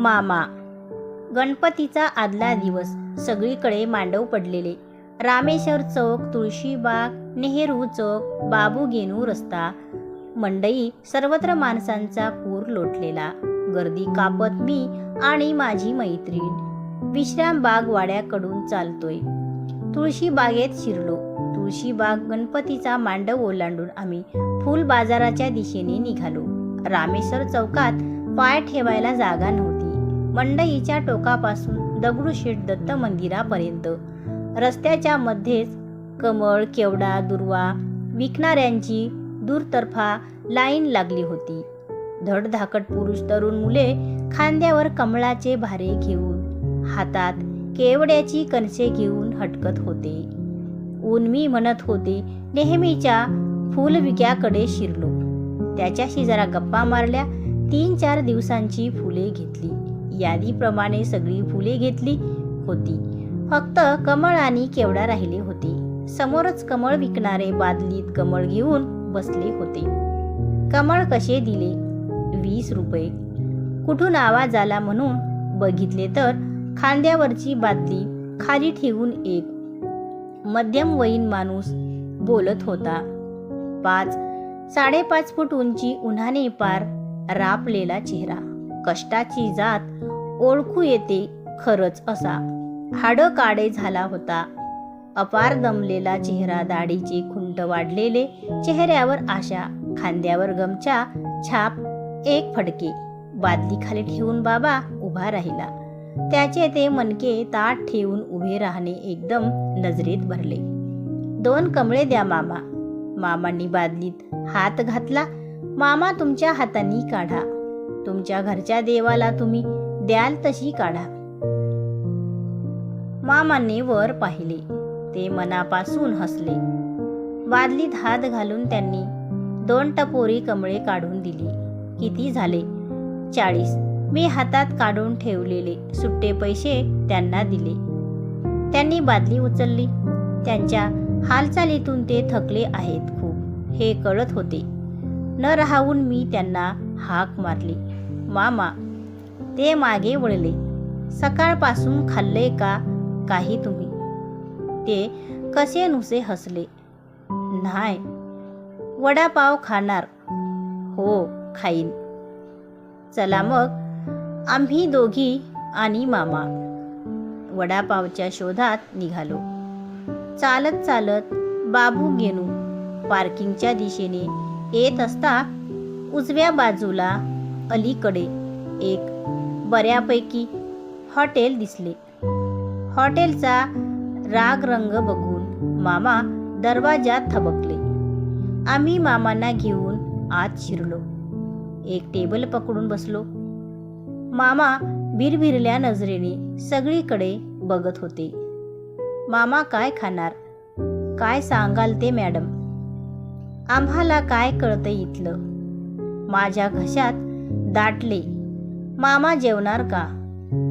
मामा. गणपतीचा आदला दिवस. सगळीकडे मांडव पडलेले. रामेश्वर चौक तुळशीबाग नेहरू चौक बाबू गेनू रस्ता. मंडई सर्वत्र माणसांचा पूर लोटलेला. गर्दी कापत मी आणि माझी मैत्रीण. विश्राम बाग वाड्याकडून चालतोय. तुळशी बागेत शिरलो. तुळशी बाग गणपतीचा मांडव ओलांडून आम्ही फुल बाजाराच्या दिशेने निघालो. रामेश्वर चौकात पाय ठेवायला जागा नव्हती. मंडईच्या टोकापासून दगडूशेठ दत्त मंदिरापर्यंत. रस्त्याच्या मध्येच कमळ केवडा दुर्वा विकणाऱ्यांची दूरतर्फा लाईन लागली होती. धडधाकट पुरुष तरुण मुले खांद्यावर कमळाचे भारे घेऊन हातात केवड्याची कणसे घेऊन हटकत होते. उन्मी मी म्हणत होते नेहमीच्या फुलविक्याकडे शिरलो. त्याच्याशी जरा गप्पा मारल्या तीन चार दिवसांची फुले घेतली. यादीप्रमाणे सगळी फुले घेतली होती. फक्त कमळ आणि केवडा राहिले होते. समोरच कमळ विकणारे बादलीत कमळ घेऊन बसले होते. कमळ कसे दिले? वीस रुपये. कुठून आवाज आला म्हणून बघितले तर खांद्यावरची बादली खाली ठेवून एक मध्यम वयीन माणूस बोलत होता. पाच साडेपाच फूट उंची उन्हाने पार रापलेला चेहरा. कष्टाची जात ओळखू येते खरंच असा. हाड काडे झाला होता. अपार दमलेला चेहरा दाढीचे खुंट वाढलेले चेहऱ्यावर आशा खांद्यावर गमछा छाप एक फडके बादली खाली ठेवून बाबा उभा राहिला. त्याचे ते मनके ताट ठेवून उभे राहणे एकदम नजरेत भरले. दोन कमळे द्या मामा. मामांनी बादलीत हात घातला. मामा तुमच्या हातांनी काढा. तुमच्या घरच्या देवाला तुम्ही द्याल तशी काढा. मामांनी वर पाहिले. ते मनापासून हसले. बादलीत हात घालून त्यांनी दोन टपोरी कमळे काढून दिली. किती झाले? चाळीस. मी हातात काढून ठेवलेले सुट्टे पैसे त्यांना दिले. त्यांनी बादली उचलली. त्यांच्या हालचालीतून ते थकले आहेत खूप. हे कळत होते. न राहून मी त्यांना हाक मारली. मामा ते मागे वळले. सकाळपासून खाल्ले का काही तुम्ही? ते कसे नुसे हसले. नाही वडापाव खाणार. हो खाईन. चला मग आम्ही दोघी आणि मामा. वडापावच्या शोधात निघालो. चालत चालत बाबू गेनू पार्किंगच्या दिशेने येत असता उजव्या बाजूला अलीकडे एक बऱ्यापैकी हॉटेल दिसले. हॉटेलचा राग रंग बघून मामा दरवाजात थबकले. आम्ही मामांना घेऊन आत शिरलो. एक टेबल पकडून बसलो. मामा भिरभिरल्या नजरेने सगळीकडे बघत होते. मामा काय खाणार? काय सांगाल ते मॅडम? आम्हाला काय कळतं इथलं? माझ्या घशात दाटले. मामा जेवणार का?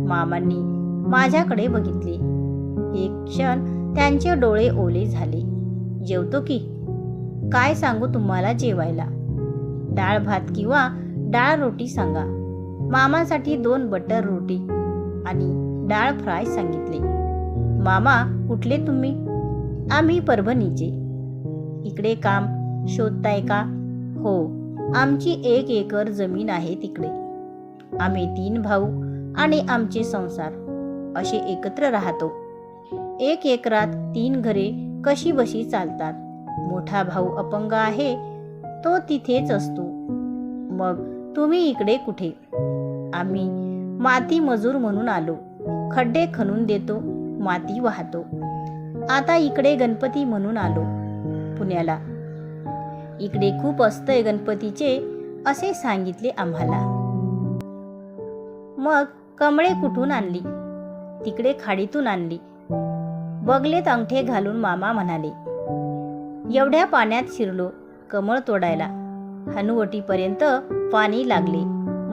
मामांनी माझ्याकडे बघितले. एक क्षण त्यांचे डोळे ओले झाले. जेवतो की? काय सांगू तुम्हाला जेवायला? डाळ भात किंवा डाळ रोटी सांगा. मामासाठी दोन बटर रोटी आणि डाळ फ्राय सांगितले. मामा कुठले तुम्ही? आम्ही परभणीचे. इकडे काम शोधताय का? हो आमची एक एकर जमीन आहे तिकडे. आम्ही तीन भाऊ आणि आमचे संसार असे एकत्र राहतो. एक एकरात तीन घरे कशी बशी चालतात. मोठा भाऊ अपंग आहे तो तिथेच असतो. मग तुम्ही इकडे कुठे? आम्ही माती मजूर म्हणून आलो. खड्डे खणून देतो माती वाहतो. आता इकडे गणपती म्हणून आलो. पुण्याला. इकडे खूप असतंय गणपतीचे असे सांगितले आम्हाला. मग कमळे कुठून आणली? तिकडे खाडीतून आणली. बगलेत अंगठे घालून मामा म्हणाले एवढ्या पाण्यात शिरलो कमळ तोडायला. हनुवटीपर्यंत पाणी लागले.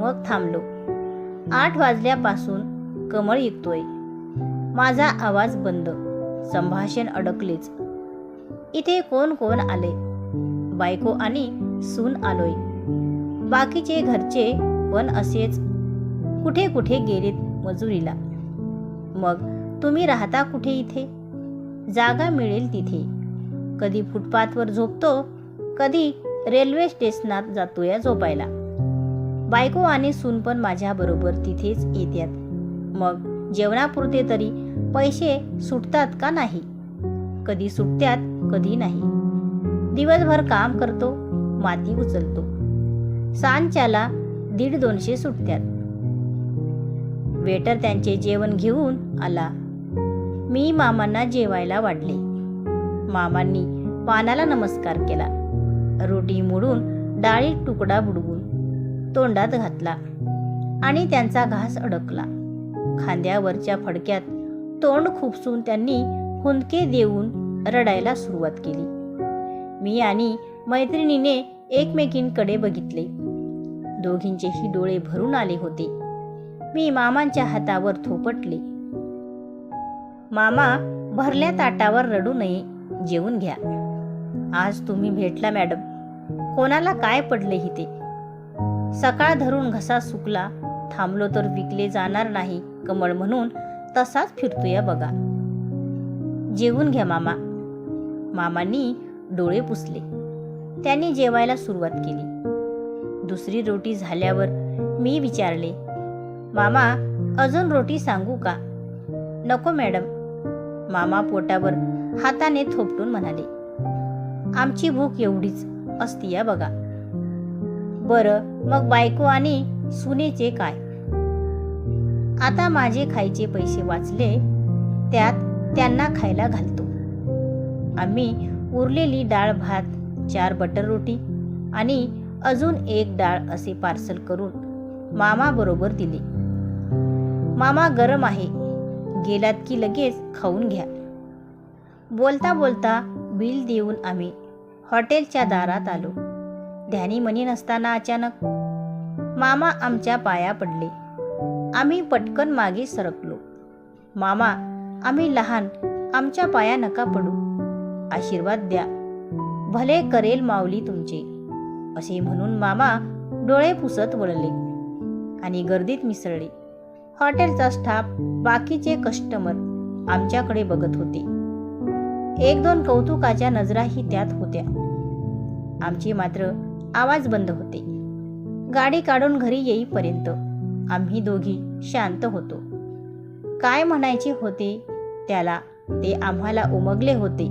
मग थांबलो. आठ वाजल्यापासून कमळ विकतोय माझा आवाज बंद. संभाषण अडकलेच. इथे कोण कोण आले? बायको आणि सून आलोय. बाकीचे घरचे पण असेच कुठे कुठे गेलेत मजुरीला? मग तुम्ही राहता कुठे इथे? जागा मिळेल तिथे. कधी फुटपाथवर झोपतो कधी रेल्वे स्टेशनात जातोया झोपायला. बायको आणि सून पण माझ्याबरोबर तिथेच येतात मग जेवणापुरते तरी पैसे सुटतात का नाही? कधी सुटतात कधी नाही. दिवसभर काम करतो माती उचलतो. सांच्याला दीड दोनशे सुटत्यात. वेटर त्यांचे जेवण घेऊन आला. मी मामांना जेवायला वाढले. मामांनी पानाला नमस्कार केला. रोटी मोडून डाळीत तुकडा बुडवून तोंडात घातला आणि त्यांचा घास अडकला. खांद्यावरच्या फडक्यात तोंड खुपसून त्यांनी हुंदके देऊन रडायला सुरुवात केली. मी आणि मैत्रिणीने एकमेकींकडे बघितले. दोघींचेही डोळे भरून आले होते. मी मामांच्या हातावर थोपटले. मामा भरल्या ताटावर रडू नये जेवून घ्या. आज तुम्ही भेटला मॅडम. कोणाला काय पडले ते सकाळ धरून घसा सुकला थांबलो तर विकले जाणार नाही कमळ म्हणून तसाच फिरतोया बघा. जेवून घ्या मामा. मामांनी डोळे पुसले. त्यांनी जेवायला सुरुवात केली. दुसरी रोटी झाल्यावर मी विचारले मामा अजून रोटी सांगू का? नको मॅडम. मामा पोटावर हाताने थोपटून म्हणाले. आमची भूक एवढीच असती या बघा. बरं मग बायको आणि सुनेचे काय? आता माझे खायचे पैसे वाचले त्यात त्यांना खायला घालतो. आम्ही उरलेली डाळ भात चार बटर रोटी आणि अजून एक डाळ असे पार्सल करून मामा बरोबर दिले. मामा गरम आहे. गेलात की लगेच खाऊन घ्या. बोलता बोलता बिल देऊन आम्ही हॉटेलच्या दारात आलो. ध्यानी मनी नसताना अचानक मामा आमच्या पाया पडले. आम्ही पटकन मागे सरकलो. मामा आम्ही लहान आमच्या पाया नका पडू. आशीर्वाद द्या. भले करेल माऊली तुमचे असे म्हणून मामा डोळे पुसत वळले आणि गर्दीत मिसळले. हॉटेलचा स्टाफ बाकीचे कस्टमर आमच्याकडे बघत होते. एक दोन कौतुकाच्या नजराही त्यात होत्या. आमची मात्र आवाज बंद होते. गाडी काढून घरी येईपर्यंत आम्ही दोघी शांत होतो. काय म्हणायचे होते त्याला ते आम्हाला उमगले होते.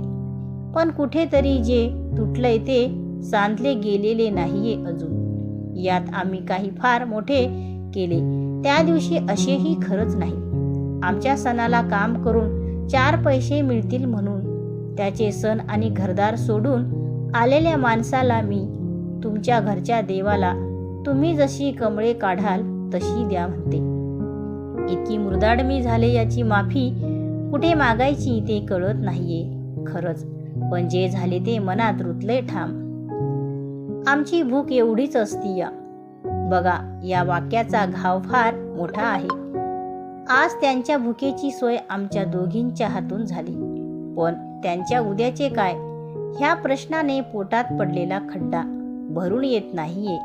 पण कुठेतरी जे तुटलंय ते सांधले गेलेले नाहीये अजून. यात आम्ही काही फार मोठे केले. त्या दिवशी असेही खरंच नाही. आमच्या सणाला काम करून चार पैसे मिळतील म्हणून त्याचे सण आणि घरदार सोडून आलेल्या माणसाला मी तुमच्या घरच्या देवाला तुम्ही जशी कमळे काढाल तशी द्या म्हणते. इतकी मुरदाड मी झाले याची माफी कुठे मागायची ते कळत नाहीये खरंच. पण जे झाले ते मनात रुतले ठाम. आमची भूक एवढीच असती या. बघा या वाक्याचा घाव फार मोठा आहे. आज त्यांच्या भुकेची सोय आमच्या दोघींच्या हातून झाली. पण त्यांच्या उद्याचे काय? ह्या प्रश्नाने पोटात पडलेला खड्डा भरून येत नाहीये.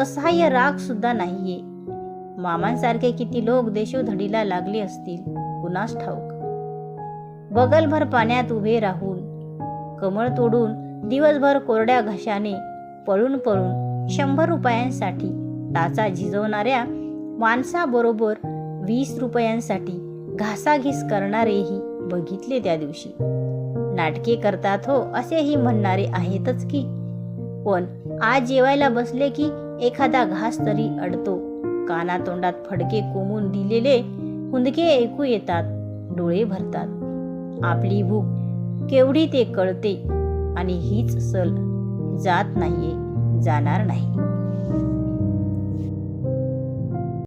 असहाय्य राग सुद्धा नाहीये. मामांसारखे किती लोक देशोधडीला लागले असतील कुणास ठाऊक? बगलभर पाण्यात उभे राहून कमळ तोडून दिवसभर कोरड्या घशाने पळून पळून शंभर रुपयांसाठी टाचा झिजवणाऱ्या माणसाबरोबर वीस रुपयांसाठी घासाघीस करणारेही बघितले त्या दिवशी. नाटके करतात हो असेही म्हणणारे आहेतच की. पण आज जेवायला बसले की एखादा घास तरी अडतो. कानातोंडात फडके कोमून दिलेले हुंदके ऐकू येतात डोळे भरतात. आपली भूक केवढी ते कळते आणि हीच सल जात नाहीये. जाणार नाही.